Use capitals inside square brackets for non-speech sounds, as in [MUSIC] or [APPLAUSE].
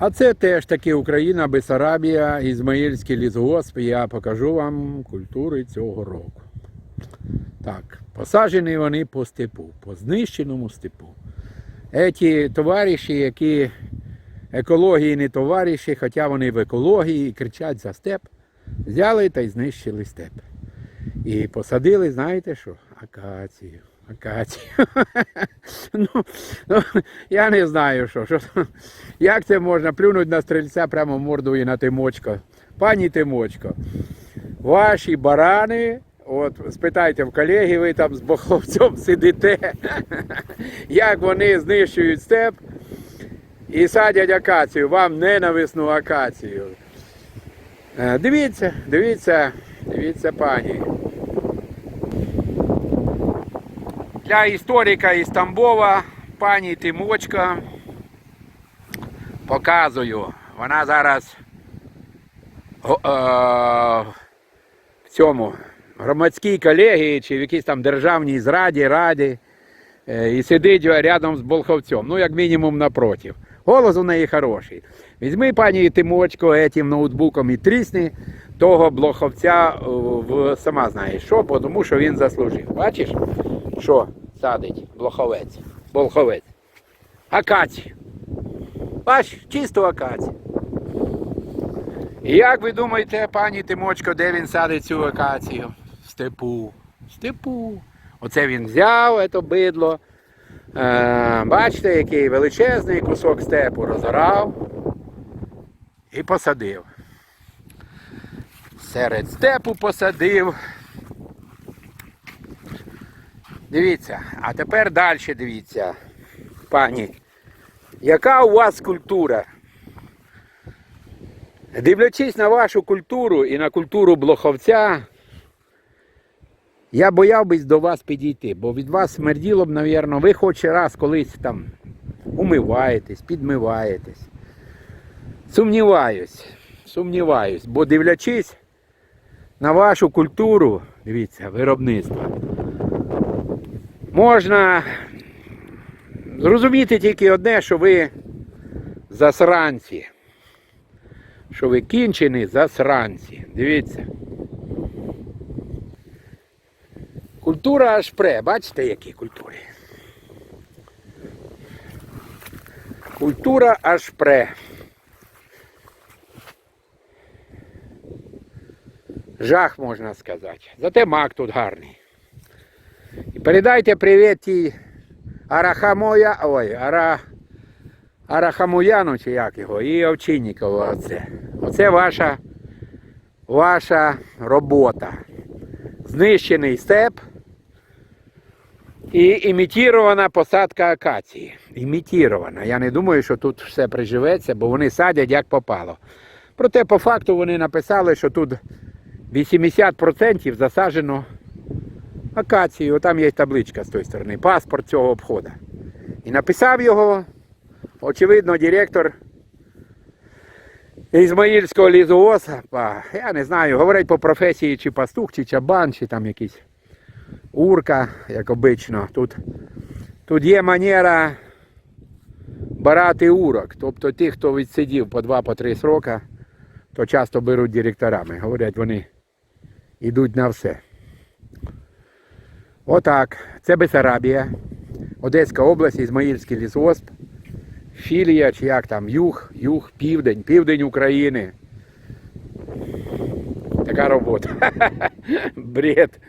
А це теж таки Україна, Бесарабія, Ізмаїльський лісгосп. Я покажу вам культури цього року. Так, посаджені вони по степу, по знищеному степу. Еті товариші, які екології не товариші, хоча вони в екології і кричать за степ, взяли та й знищили степ. І посадили, знаєте що? Акацію. Акацію. [LAUGHS] ну, ну, я не знаю, що, що. Як це можна плюнути на стрільця прямо морду і на Тимочко. Пані Тимочко, ваші барани, от спитайте в колеги, ви там з боховцем сидите, [LAUGHS] як вони знищують степ і садять акацію, вам ненависну акацію. Е, Дивіться, дивіться, дивіться, пані. Для історика із Тамбова, пані Тимочка, показую. Вона зараз о, е, в цьому громадській колегії чи в якійсь там державній зраді, раді е, і сидить рядом з Болховцем, ну як мінімум напротив. Голос у неї хороший. Візьми пані Тимочко етім ноутбуком і трісни того блоховця е, в сама знаєш що, тому що він заслужив. Бачиш, що садить блоховець, болховець. Акацію. Бач, чисто акацію. Як ви думаєте, пані Тимочко, де він садить цю акацію? В степу. В степу. Оце він взяв, це бидло. Е, бачите, який величезний кусок степу розорав і посадив. Серед степу посадив. Дивіться, а тепер далі дивіться, пані. Яка у вас культура? Дивлячись на вашу культуру і на культуру блоховця, я боявбись до вас підійти, бо від вас смерділо б, навірно, ви хоч раз колись там умиваєтесь, підмиваєтесь. Сумніваюсь, сумніваюсь, бо дивлячись на вашу культуру, дивіться, виробництва, можна зрозуміти тільки одне, що ви засранці. Що ви кінчені засранці. Дивіться. Культура аж. Бачите, які культури? Культура аж пре. Жах можна сказати. Зате мак тут гарний. Передайте привіт тій Арахамоя. Ой, Ара. Арахамуяну чи як його, і Овчиннікову оце. Оце ваша, ваша робота. Знищений степ і імітірована посадка акації. Імітірована. Я не думаю, що тут все приживеться, бо вони садять як попало. Проте по факту вони написали, що тут 80% засаджено акацією. Там є табличка з тої сторони, паспорт цього обходу. І написав його Очевидно, директор Ізмаїльського лізоосапа, я не знаю, говорить по професії чи пастух, чи чабан, чи там якийсь урка, як обично. Тут, тут є манера барати урок. Тобто ті, хто відсидів по 2-3 срока, то часто беруть директорами. Говорять, вони йдуть на все. Отак. Це Бесарабія, Одеська область, Ізмаїльський лісосп. Філія, чи як там, юг, юг, південь, південь України. Така робота. [LAUGHS] Бред.